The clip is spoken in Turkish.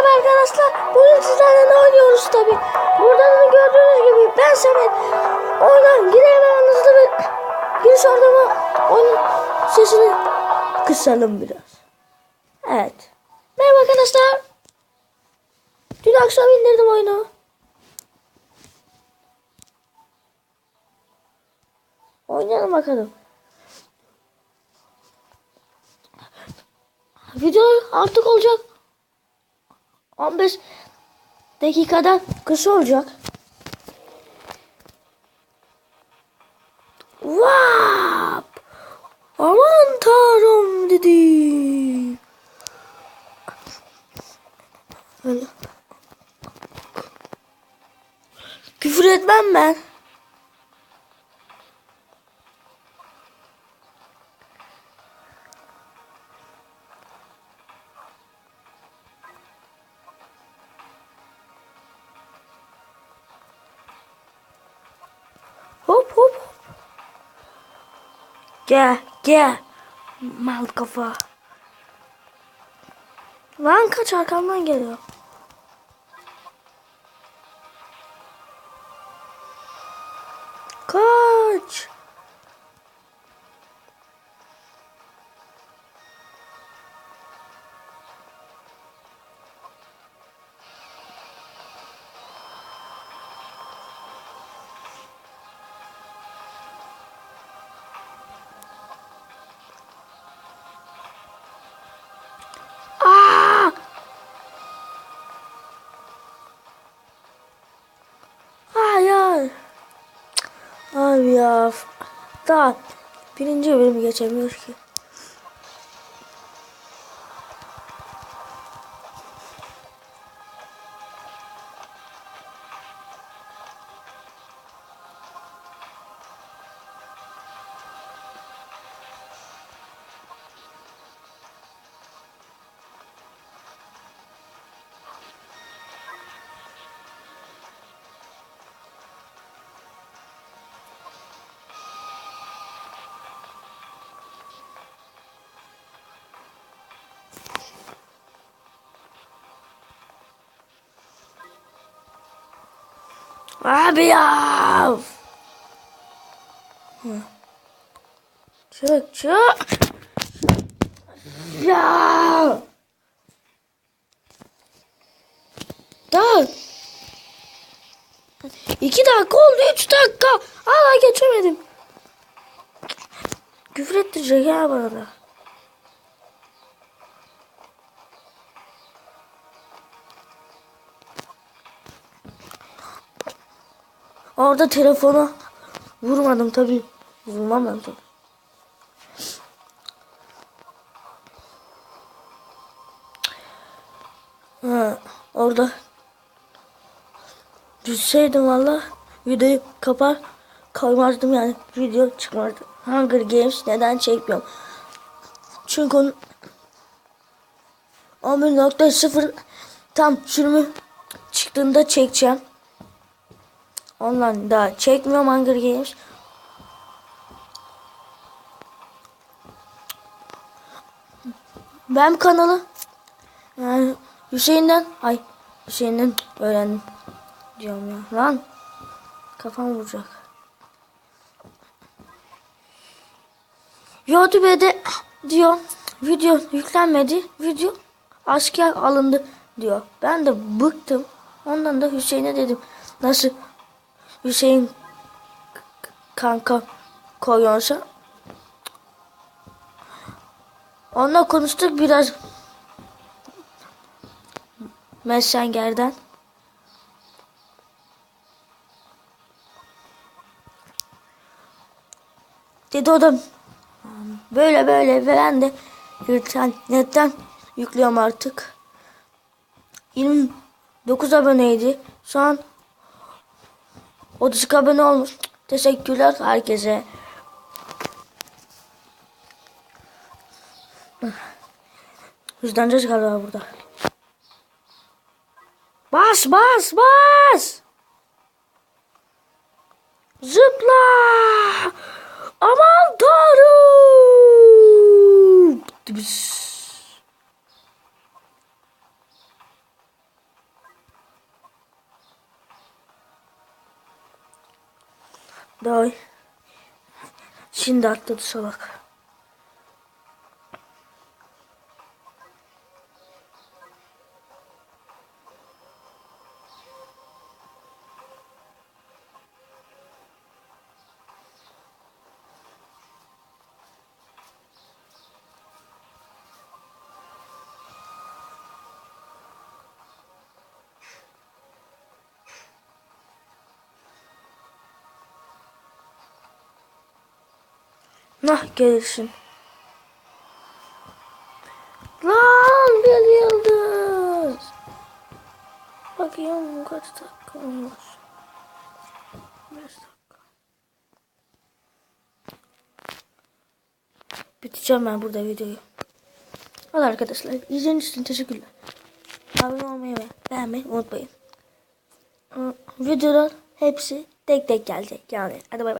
Merhaba arkadaşlar. Bugün sizlerle ne oynuyoruz tabi. Burada da gördüğünüz gibi ben Samet. Oyuna giremem hızlı bir giriş ortamı oyun sesini kısalım biraz. Evet. Merhaba arkadaşlar. Dün akşam indirdim oyunu. Oynayalım bakalım. Video artık olacak. 15 dakikadan kısa olacak. Vap! Aman tanrım dedi. Öyle. Küfür etmem ben. Gel gel. Mal kafa. Lan kaç arkamdan geliyor. Kaç. Daha birinci bölümü geçemiyor ki. Abi ya. Çık çık. Ya. Daha. İki dakika oldu. Üç dakika. Hala geçemedim. Küfür ettirecek ya bana da. Orada telefona vurmadım tabii. Vurmam ben tabii. Ha, orada düşseydim valla videoyu kapar koymazdım yani video çıkmazdı. Hunger Games neden çekmiyorum? Çünkü onun 11.0 tam sürümü çıktığında çekeceğim. Ondan daha çekmiyorum Hunger Games. Ben kanalı yani Hüseyin'den ay Hüseyin'den öğrendim diyorum ya. Lan kafam vuracak. YouTube'de diyor video yüklenmedi. Video asker alındı diyor. Ben de bıktım. Ondan da Hüseyin'e dedim. Nasıl Hüseyin kanka koyuyorsa onunla konuştuk biraz Messenger'den. Dedi o da böyle böyle ve ben de internetten yüklüyorum artık. 29 aboneydi. Şu an 30 abone olmuş. Teşekkürler herkese. Hızlanacağız galiba burada. Bas bas bas. Zıpla. Aman tanrım. Daha Şimdi atladı salak. Nah gelirsin. Lan bir yıldız. Bakayım kaç dakika olmuş. 5 dakika. Biteceğim ben burada videoyu. Hadi arkadaşlar izlediğiniz için teşekkürler. Abone olmayı ve beğenmeyi unutmayın. Videolar hepsi tek tek gelecek yani. Hadi bay bay.